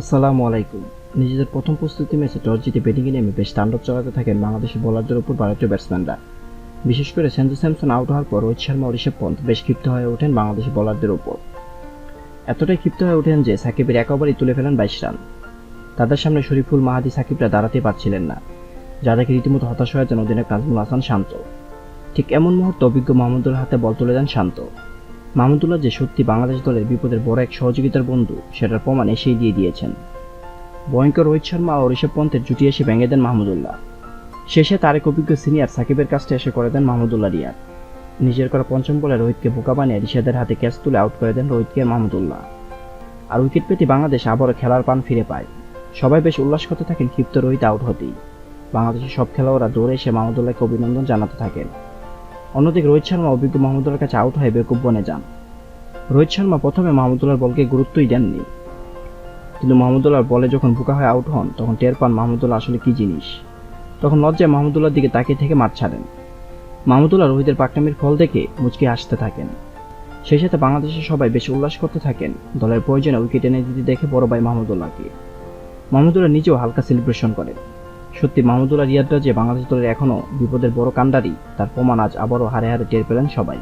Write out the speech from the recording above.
আসসালামু আলাইকুম। নিজেদের প্রথম প্রস্তুতি ম্যাচে টস জিতে ব্যাটিংয়ে নেমে বেশ তাণ্ডব চালাতে থাকেন বাংলাদেশের বোলারদের উপর ভারতীয় ব্যাটসম্যানরা। বিশেষ করে সঞ্জু স্যামসন আউট হওয়ার পর রোহিত শর্মা ও ঋষভ পন্থ বেশ ক্ষিপ্ত হয়ে ওঠেন বাংলাদেশি বোলারদের উপর। এতটাই ক্ষিপ্ত হয়ে ওঠেন যে সাকিবের এক ওভারই তুলে ফেলেন বাইশ রান। তাদের সামনে শরীফুল মাহাদি সাকিবরা দাঁড়াতে পারছিলেন না, যা দেখে রীতিমতো হতাশ হয়ে যান অধিনায়ক নাজমুল হাসান শান্ত। ঠিক এমন মুহূর্তে অভিজ্ঞ মাহমুদুল হাতে বল তুলে দেন শান্ত। মাহমুদুল্লাহ যে সত্যি বাংলাদেশ দলের বিপদের বড় এক সহযোগিতার বন্ধু, সেটার প্রমাণ এসেই দিয়ে দিয়েছেন। ভয়ঙ্কর রোহিত শর্মা ও ঋষভ পন্থের জুটি এসে ভেঙে দেন মাহমুদুল্লাহ। শেষে তারেক অভিজ্ঞ সিনিয়র সাকিবের কাছটা এসে করে দেন মাহমুদুল্লাহ রিয়াদ। নিজের করা পঞ্চম বলে রোহিতকে বোকা বানিয়ে রিশাদের হাতে ক্যাচ তুলে আউট করে দেন রোহিতকে মাহমুদুল্লাহ। আর উইকেট পেতে বাংলাদেশ আবারও খেলার পান ফিরে পায়। সবাই বেশ উল্লাস করতে থাকেন ক্ষিপ্ত রোহিত আউট হতেই। বাংলাদেশের সব খেলোয়াড়রা দৌড়ে এসে মাহমুদুল্লাহকে অভিনন্দন জানাতে থাকেন। অন্যদিকে রোহিত শর্মা অভিজ্ঞ মাহমুদুল্লাহর কাছে আউট হয়ে বেকুব বনে যান। রোহিত শর্মা প্রথমে মাহমুদুল্লাহর বলকে গুরুত্বই দেননি। কিন্তু মাহমুদুল্লাহর বলে যখন বুকা হয়ে আউট হন, তখন টের পান মাহমুদুল্লাহ আসলে কি জিনিস। তখন লজ্জায় মাহমুদুল্লাহর দিকে তাকিয়ে থেকে মাঠ ছাড়েন। মাহমুদুল্লাহ রোহিতের পাকনামির ফল দেখে মুচকি হাসতে থাকেন। সেই সাথে বাংলাদেশের সবাই বেশি উল্লাস করতে থাকেন। দলের প্রয়োজনে উইকেট এনে দিতে দেখে বড় ভাই মাহমুদুল্লাহকে। মাহমুদুল্লাহ নিজেও হালকা সেলিব্রেশন করেন। সত্যি মাহমুদুল্লাহ রিয়াদরা যে বাংলাদেশ দলের এখনও বিপদের বড় কাণ্ডারি, তার প্রমাণ আজ আবারও হারে হারে টের পেলেন সবাই।